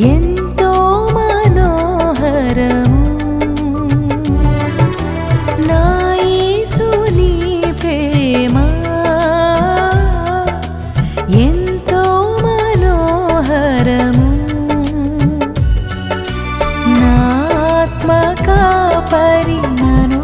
ఎంతో మనోహరము. నాయసుని ప్రేమ. ఎంతో మనోహరము. నాత్మకా పరి నను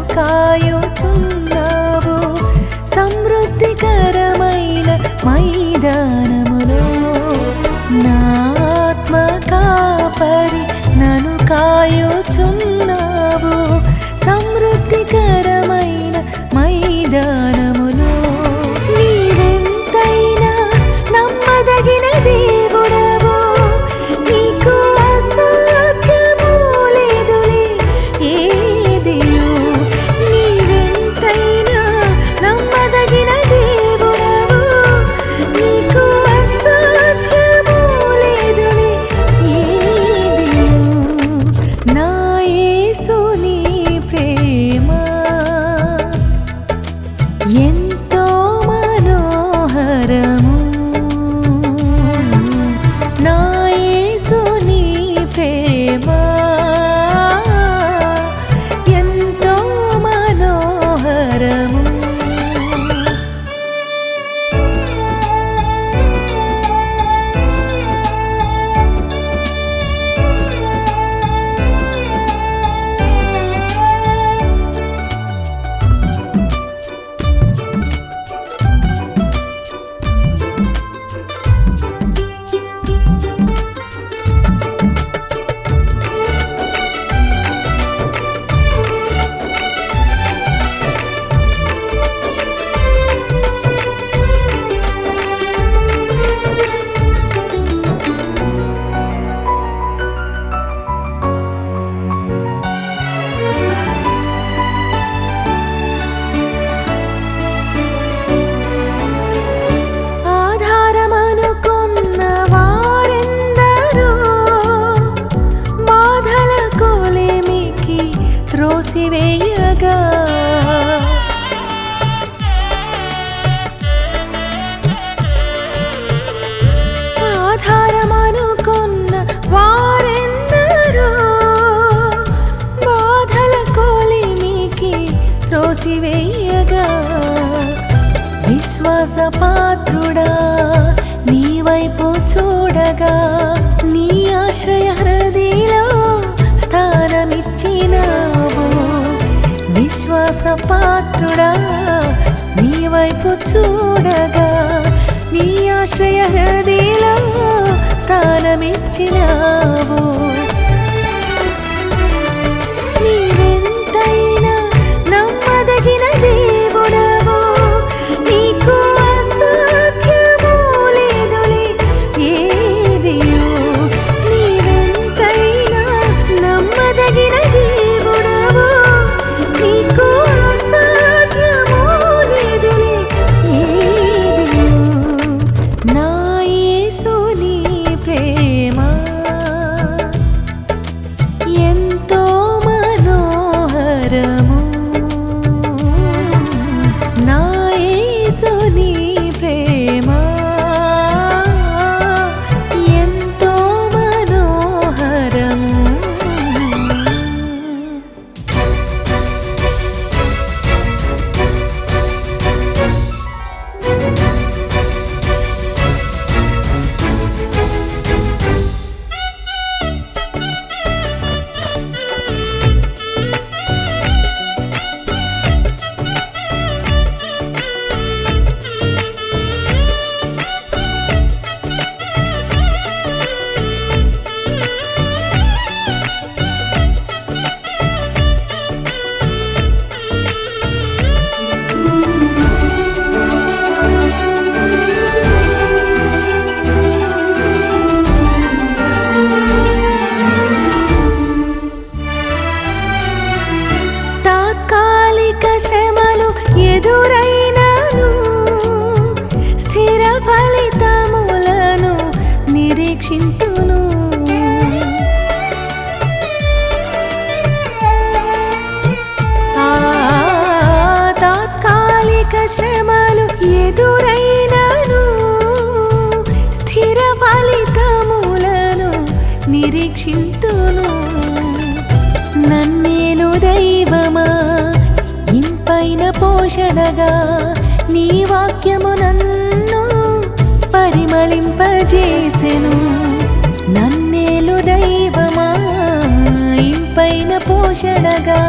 చక్కగా నీ ఆశయ హృదయలో స్థానమిచ్చినావు. విశ్వాస పాత్రుడా నీ వైపు చూడగా నీ ఆశ్రయ హృదయలో స్థానమిచ్చినావు. రక్షింతును తాత్కాలిక శ్రమలు ఎదురైనను స్థిర ఫలితములను నిరీక్షింతును. నన్నేలు దైవమా ఇంపైన పోషణగా నీ వాక్యము నన్ను పరిమళింపజేసెను నన్నేలు దైవమా ఇంపైన పోషణగా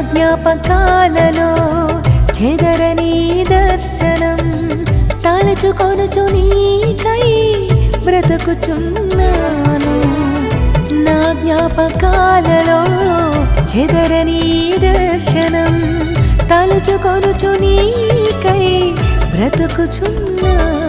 జ్ఞాపకాలలో చెదరని దర్శనం తలచుకొనుచు నీకై బ్రతుకుచున్నాను. నా జ్ఞాపకాలలో చెదర నీ దర్శనం తలచుకొనుచు నీకై బ్రతుకుచున్నాను.